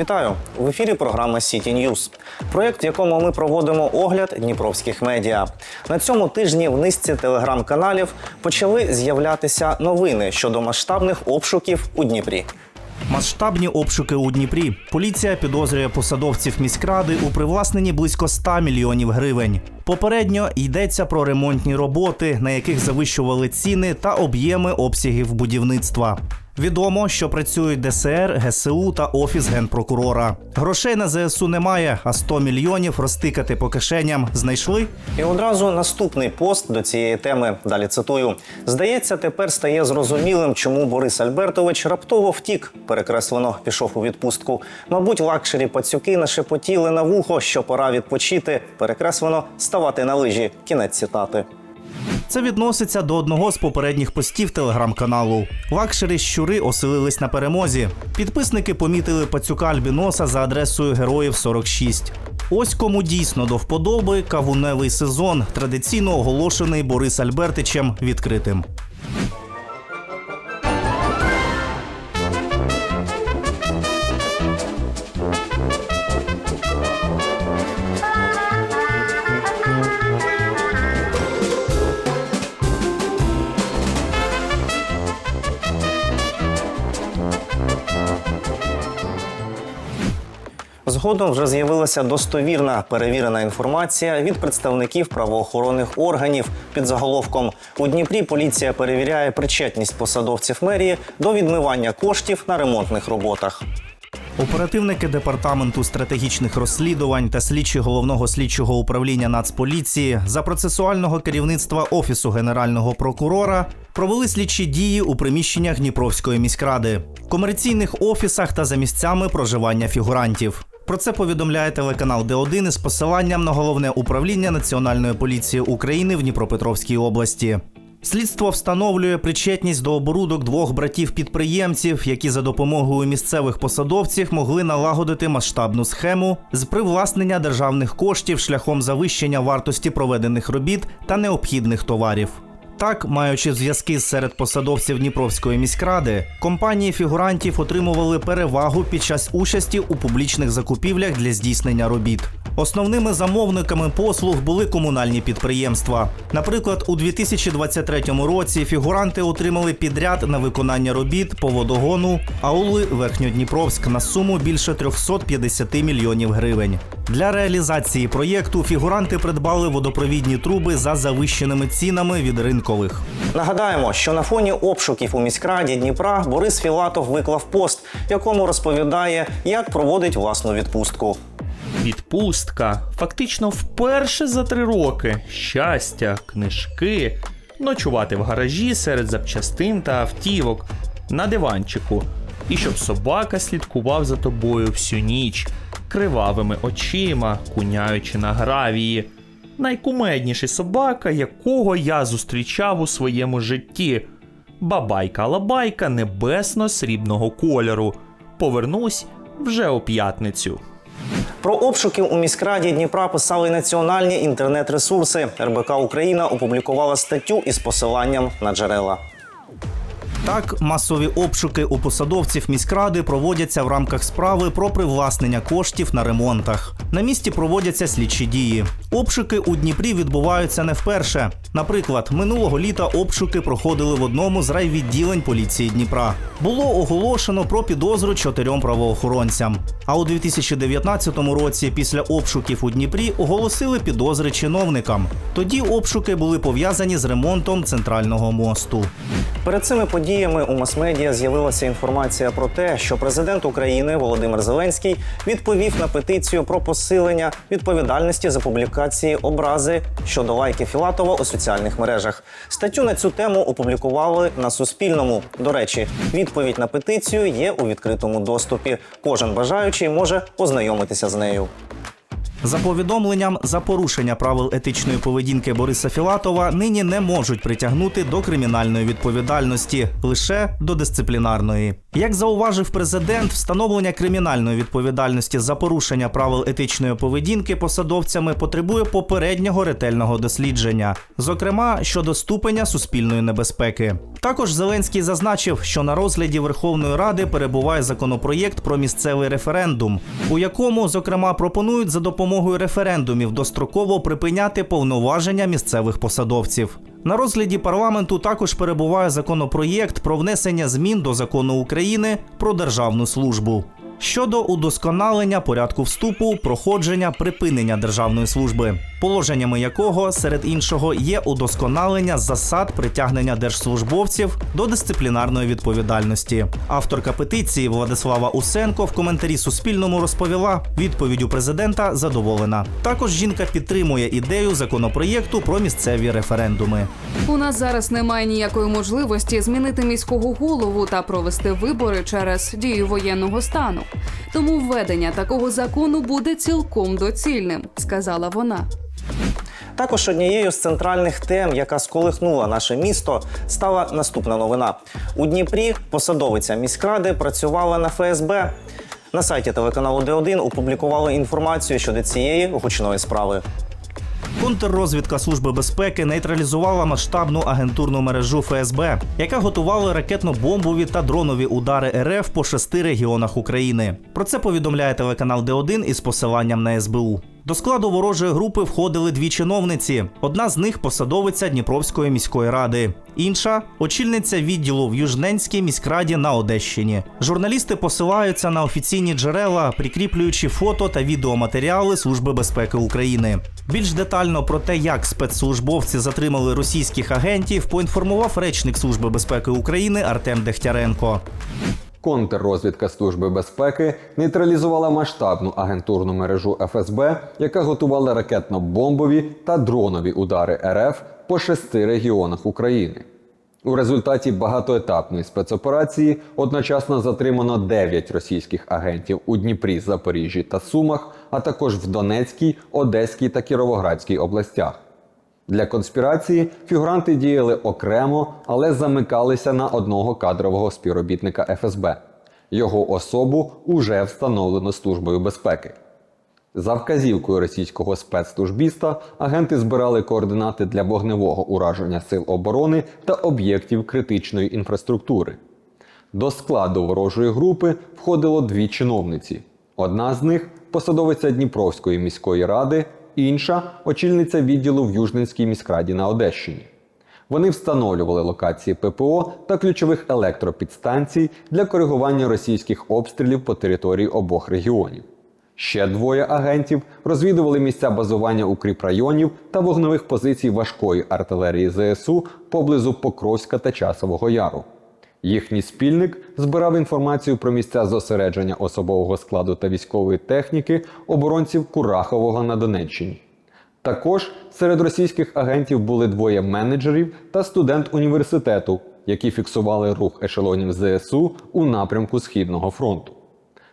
Вітаю в ефірі. Програма City News. Проєкт, в якому ми проводимо огляд дніпровських медіа. На цьому тижні в низці телеграм-каналів почали з'являтися новини щодо масштабних обшуків у Дніпрі. Масштабні обшуки у Дніпрі. Поліція підозрює посадовців міськради у привласненні близько 100 мільйонів гривень. Попередньо йдеться про ремонтні роботи, на яких завищували ціни та об'єми обсягів будівництва. Відомо, що працюють ДСР, ГСУ та офіс генпрокурора. Грошей на ЗСУ немає, а 100 мільйонів розтикати по кишеням знайшли. І одразу наступний пост до цієї теми. Далі цитую: здається, тепер стає зрозумілим, чому Борис Альбертович раптово втік. Перекреслено пішов у відпустку. Мабуть, лакшері пацюки нашепотіли на вухо, що пора відпочити. Перекреслено ставати на лижі. Кінець цитати. Це відноситься до одного з попередніх постів телеграм-каналу. Лакшери щури оселились на перемозі. Підписники помітили пацюка Альбіноса за адресою Героїв 46. Ось кому дійсно до вподоби кавуневий сезон, традиційно оголошений Борис Альбертичем відкритим. Згодом вже з'явилася достовірна перевірена інформація від представників правоохоронних органів під заголовком у Дніпрі. Поліція перевіряє причетність посадовців мерії до відмивання коштів на ремонтних роботах. Оперативники департаменту стратегічних розслідувань та слідчі головного слідчого управління Нацполіції за процесуального керівництва офісу генерального прокурора провели слідчі дії у приміщеннях Дніпровської міськради, комерційних офісах та за місцями проживання фігурантів. Про це повідомляє телеканал Д1 із посиланням на головне управління Національної поліції України в Дніпропетровській області. Слідство встановлює причетність до оборудок двох братів-підприємців, які за допомогою місцевих посадовців могли налагодити масштабну схему з привласнення державних коштів шляхом завищення вартості проведених робіт та необхідних товарів. Так, маючи зв'язки серед посадовців Дніпровської міськради, компанії фігурантів отримували перевагу під час участі у публічних закупівлях для здійснення робіт. Основними замовниками послуг були комунальні підприємства. Наприклад, у 2023 році фігуранти отримали підряд на виконання робіт по водогону аули Верхньодніпровськ на суму більше 350 мільйонів гривень. Для реалізації проєкту фігуранти придбали водопровідні труби за завищеними цінами від ринкових. Нагадаємо, що на фоні обшуків у міськраді Дніпра Борис Філатов виклав пост, в якому розповідає, як проводить власну відпустку. Відпустка фактично вперше за три роки. Щастя, книжки, ночувати в гаражі серед запчастин та автівок на диванчику. І щоб собака слідкував за тобою всю ніч, кривавими очима, куняючи на гравії. Найкумедніший собака, якого я зустрічав у своєму житті. Бабайка лабайка небесно-срібного кольору. Повернусь вже у п'ятницю. Про обшуки у міськраді Дніпра писали національні інтернет-ресурси. РБК Україна опублікувала статтю із посиланням на джерела. Так, масові обшуки у посадовців міськради проводяться в рамках справи про привласнення коштів на ремонтах. На місці проводяться слідчі дії. Обшуки у Дніпрі відбуваються не вперше. Наприклад, минулого літа обшуки проходили в одному з райвідділень поліції Дніпра. Було оголошено про підозру чотирьом правоохоронцям. А у 2019 році, після обшуків у Дніпрі, оголосили підозри чиновникам. Тоді обшуки були пов'язані з ремонтом центрального мосту. Перед цими подіями у мас-медіа з'явилася інформація про те, що президент України Володимир Зеленський відповів на петицію про посилення відповідальності за публікації образи щодо лайки Філатова у соціальних мережах. Статтю на цю тему опублікували на Суспільному. До речі, відповідь на петицію є у відкритому доступі. Кожен бажаючий може ознайомитися з нею. За повідомленням, за порушення правил етичної поведінки Бориса Філатова нині не можуть притягнути до кримінальної відповідальності, лише до дисциплінарної. Як зауважив президент, встановлення кримінальної відповідальності за порушення правил етичної поведінки посадовцями потребує попереднього ретельного дослідження, зокрема щодо ступеня суспільної небезпеки. Також Зеленський зазначив, що на розгляді Верховної Ради перебуває законопроєкт про місцевий референдум, у якому, зокрема, пропонують за допомогою референдумів достроково припиняти повноваження місцевих посадовців. На розгляді парламенту також перебуває законопроєкт про внесення змін до закону України про державну службу. Щодо удосконалення порядку вступу, проходження, припинення державної служби, положеннями якого, серед іншого, є удосконалення засад притягнення держслужбовців до дисциплінарної відповідальності. Авторка петиції Владислава Усенко в коментарі Суспільному розповіла, відповіддю президента задоволена. Також жінка підтримує ідею законопроєкту про місцеві референдуми. У нас зараз немає ніякої можливості змінити міського голову та провести вибори через дію воєнного стану. Тому введення такого закону буде цілком доцільним, сказала вона. Також однією з центральних тем, яка сколихнула наше місто, стала наступна новина. У Дніпрі посадовиця міськради працювала на ФСБ. На сайті телеканалу Д1 опублікували інформацію щодо цієї гучної справи. Контррозвідка Служби безпеки нейтралізувала масштабну агентурну мережу ФСБ, яка готувала ракетно-бомбові та дронові удари РФ по шести регіонах України. Про це повідомляє телеканал Д1 із посиланням на СБУ. До складу ворожої групи входили дві чиновниці. Одна з них посадовиця Дніпровської міської ради, інша очільниця відділу в Южненській міськраді на Одещині. Журналісти посилаються на офіційні джерела, прикріплюючи фото та відеоматеріали Служби безпеки України. Більш детально про те, як спецслужбовці затримали російських агентів, поінформував речник Служби безпеки України Артем Дегтяренко. Контррозвідка Служби безпеки нейтралізувала масштабну агентурну мережу ФСБ, яка готувала ракетно-бомбові та дронові удари РФ по шести регіонах України. У результаті багатоетапної спецоперації одночасно затримано 9 російських агентів у Дніпрі, Запоріжжі та Сумах, а також в Донецькій, Одеській та Кіровоградській областях. Для конспірації фігуранти діяли окремо, але замикалися на одного кадрового співробітника ФСБ. Його особу уже встановлено Службою безпеки. За вказівкою російського спецслужбіста агенти збирали координати для вогневого ураження сил оборони та об'єктів критичної інфраструктури. До складу ворожої групи входило дві чиновниці. Одна з них посадовиця Дніпровської міської ради, інша очільниця відділу в Южненській міськраді на Одещині. Вони встановлювали локації ППО та ключових електропідстанцій для коригування російських обстрілів по території обох регіонів. Ще двоє агентів розвідували місця базування укріпрайонів та вогневих позицій важкої артилерії ЗСУ поблизу Покровська та Часового Яру. Їхній спільник збирав інформацію про місця зосередження особового складу та військової техніки оборонців Курахового на Донеччині. Також серед російських агентів були двоє менеджерів та студент університету, які фіксували рух ешелонів ЗСУ у напрямку Східного фронту.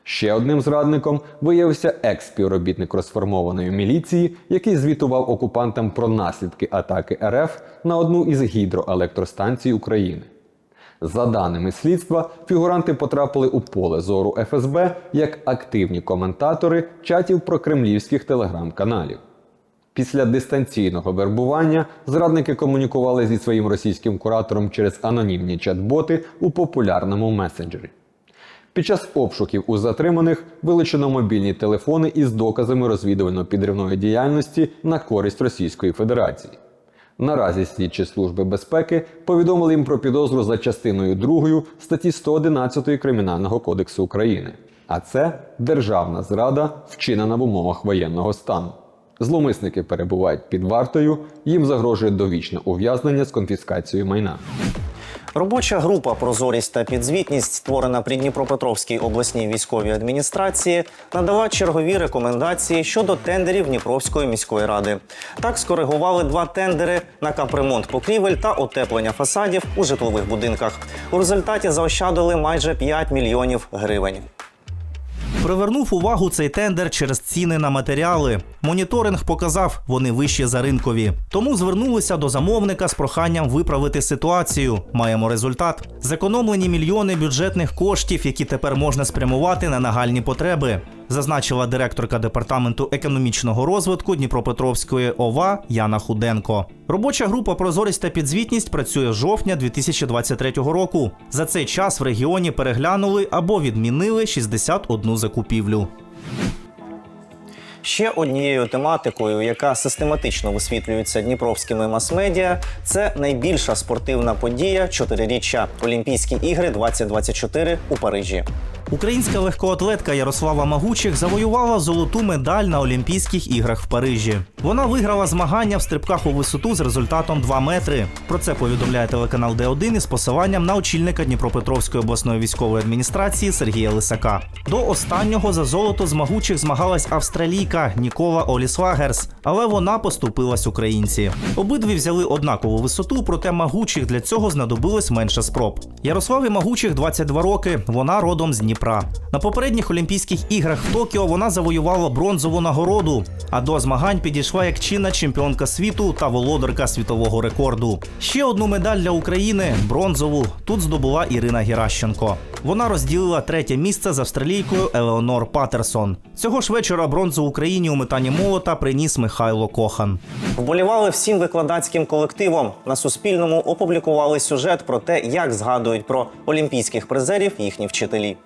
Ще одним зрадником виявився екс-співробітник розформованої міліції, який звітував окупантам про наслідки атаки РФ на одну із гідроелектростанцій України. За даними слідства, фігуранти потрапили у поле зору ФСБ як активні коментатори чатів про кремлівських телеграм-каналів. Після дистанційного вербування зрадники комунікували зі своїм російським куратором через анонімні чат-боти у популярному месенджері. Під час обшуків у затриманих вилучено мобільні телефони із доказами розвідувально-підривної діяльності на користь Російської Федерації. Наразі слідчі служби безпеки повідомили їм про підозру за частиною 2 статті 111 Кримінального кодексу України. А це державна зрада, вчинена в умовах воєнного стану. Зловмисники перебувають під вартою, їм загрожує довічне ув'язнення з конфіскацією майна. Робоча група Прозорість та підзвітність, створена при Дніпропетровській обласній військовій адміністрації, надала чергові рекомендації щодо тендерів Дніпровської міської ради. Так скоригували два тендери на капремонт покрівель та утеплення фасадів у житлових будинках. У результаті заощадили майже 5 мільйонів гривень. Привернув увагу цей тендер через ціни на матеріали. Моніторинг показав, вони вищі за ринкові. Тому звернулися до замовника з проханням виправити ситуацію. Маємо результат: зекономлені мільйони бюджетних коштів, які тепер можна спрямувати на нагальні потреби. Зазначила директорка департаменту економічного розвитку Дніпропетровської ОВА Яна Худенко. Робоча група Прозорість та підзвітність працює з жовтня 2023 року. За цей час в регіоні переглянули або відмінили 61 закупівлю. Ще однією тематикою, яка систематично висвітлюється дніпровськими мас-медіа, це найбільша спортивна подія чотириріччя Олімпійські ігри 2024 у Парижі. Українська легкоатлетка Ярослава Магучих завоювала золоту медаль на Олімпійських іграх в Парижі. Вона виграла змагання в стрибках у висоту з результатом 2 метри. Про це повідомляє телеканал Д1 із посиланням на очільника Дніпропетровської обласної військової адміністрації Сергія Лисака. До останнього за золото з Магучих змагалась австралійка Нікола Олісвагерс, але вона поступилась українці. Обидві взяли однакову висоту, проте Магучих для цього знадобилось менше спроб. Ярославі Магучих 22 роки. Вона родом з Дніпра. На попередніх Олімпійських іграх в Токіо вона завоювала бронзову нагороду, а до змагань підійшла як чинна чемпіонка світу та володарка світового рекорду. Ще одну медаль для України бронзову. Тут здобула Ірина Геращенко. Вона розділила третє місце з австралійкою Елеонор Патерсон. Цього ж вечора бронзу Україні у метанні молота приніс Михайло Кохан. Вболівали всім викладацьким колективом. На Суспільному опублікували сюжет про те, як згадують про олімпійських призерів їхні вчителі.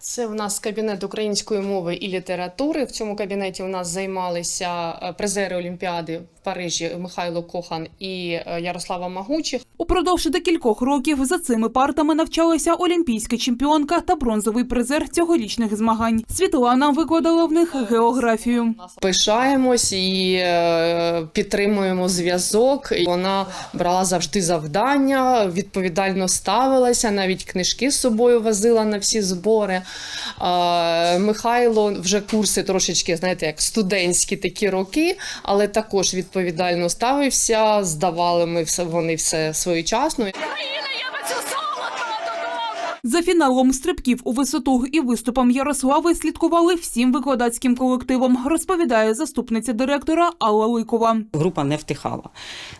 Це в нас кабінет української мови і літератури. В цьому кабінеті у нас займалися е, призери Олімпіади Парижі Михайло Кохан і е, Ярослава Магучих. Упродовж декількох років за цими партами навчалася олімпійська чемпіонка та бронзовий призер цьогорічних змагань. Світлана викладала в них географію. Пишаємось і е, підтримуємо зв'язок. Вона брала завжди завдання, відповідально ставилася, навіть книжки з собою возила на всі збори. Е, Михайло вже курси трошечки, знаєте, як студентські такі роки, але також відповідально ставився. Здавали ми все вони все своєчасно. За фіналом стрибків у висоту і виступом Ярослави слідкували всім викладацьким колективом, розповідає заступниця директора Алла Ликова. Група не втихала.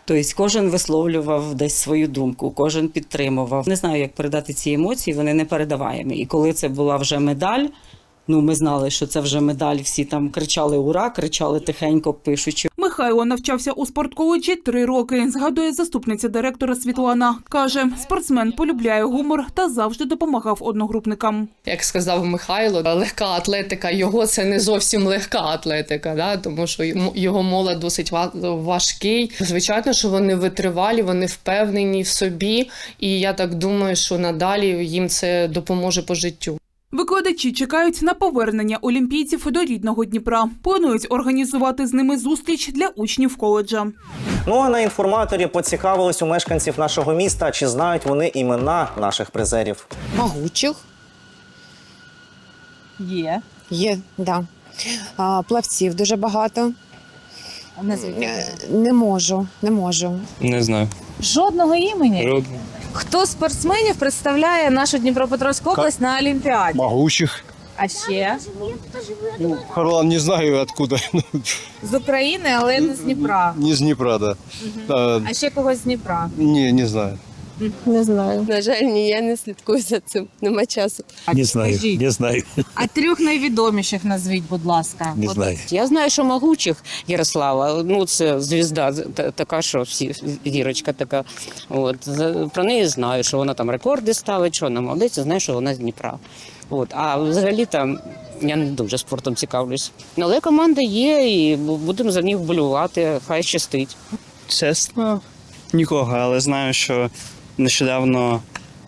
Тобто кожен висловлював десь свою думку, кожен підтримував. Не знаю, як передати ці емоції, вони не передаваємі. І коли це була вже медаль, ну ми знали, що це вже медаль. Всі там кричали Ура! кричали тихенько, пишучи. Михайло навчався у спортколеджі три роки. Згадує заступниця директора Світлана. каже, спортсмен полюбляє гумор та завжди допомагав одногрупникам. Як сказав Михайло, легка атлетика його це не зовсім легка атлетика, да? тому що йому- його молод досить ва- важкий. Звичайно, що вони витривалі, вони впевнені в собі, і я так думаю, що надалі їм це допоможе по життю. Викладачі чекають на повернення олімпійців до рідного Дніпра. Планують організувати з ними зустріч для учнів коледжа. Ну а на інформаторі поцікавились у мешканців нашого міста, чи знають вони імена наших призерів. Могучих Є. є, да. А, плавців дуже багато. Назвіть. Е, Не можу, не можу. Не знаю. Жодного імені. Жодного. Хто з спортсменів представляє нашу Дніпропетровську область на Олімпіаді? Могучих. А ще Ну, Харлан не знаю откуда. з України, але не з Дніпра. Не з Дніпра, да. А, А ще когось з Дніпра. ні, не знаю. Не знаю. На жаль, ні, я не слідкую за цим. Нема часу. Не знаю, Не знаю. А трьох найвідоміших назвіть, будь ласка. От знаю. Я знаю, що Магучих Ярослава, ну це звізда та- така, що всі зірочка така. От за- про неї знаю, що вона там рекорди ставить, що вона молодець, знаю, що вона з Дніпра. От, а взагалі там. Я не дуже спортом цікавлюсь. Але команда є, і будемо за них вболювати. Хай щастить. Чесно, нікого, але знаю, що нещодавно,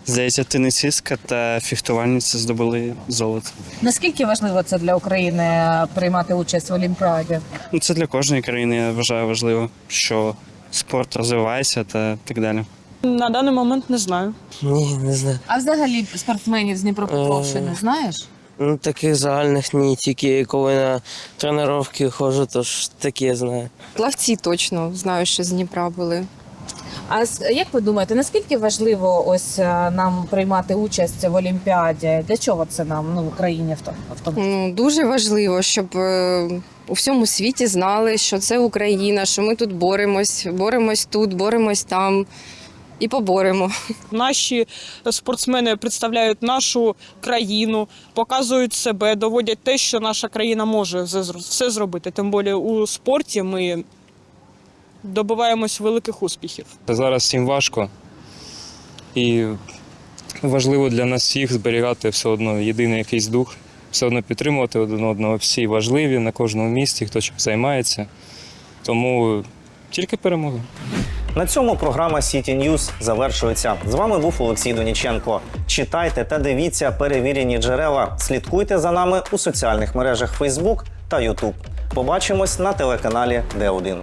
здається, тенісистка та фехтувальниця здобули золото. Наскільки важливо це для України приймати участь в Олімпіаді? Ну, це для кожної країни, я вважаю, важливо, що спорт розвивається та так далі. На даний момент не знаю. Ні, не знаю. А взагалі спортсменів з Дніпропетровщини Е. знаєш? Ну, таких загальних ні, тільки коли на тренування ходжу, то ж таке знаю. Плавці точно знаю, що з Дніпра були. А як ви думаєте, наскільки важливо ось е, нам приймати участь в Олімпіаді? Для чого це нам ну в Україні в тому? Ну, дуже важливо, щоб е, у всьому світі знали, що це Україна, що ми тут боремось, боремось тут, боремось там і поборемо. Наші спортсмени представляють нашу країну, показують себе, доводять те, що наша країна може все все зробити. Тим більше у спорті ми добиваємось великих успіхів. Зараз всім важко. І важливо для нас всіх зберігати все одно єдиний якийсь дух, все одно підтримувати один одного. Всі важливі на кожному місці, хто чим займається. Тому тільки перемога. На цьому програма City News завершується. З вами був Олексій Доніченко. Читайте та дивіться перевірені джерела. Слідкуйте за нами у соціальних мережах Facebook та YouTube. Побачимось на телеканалі Д1.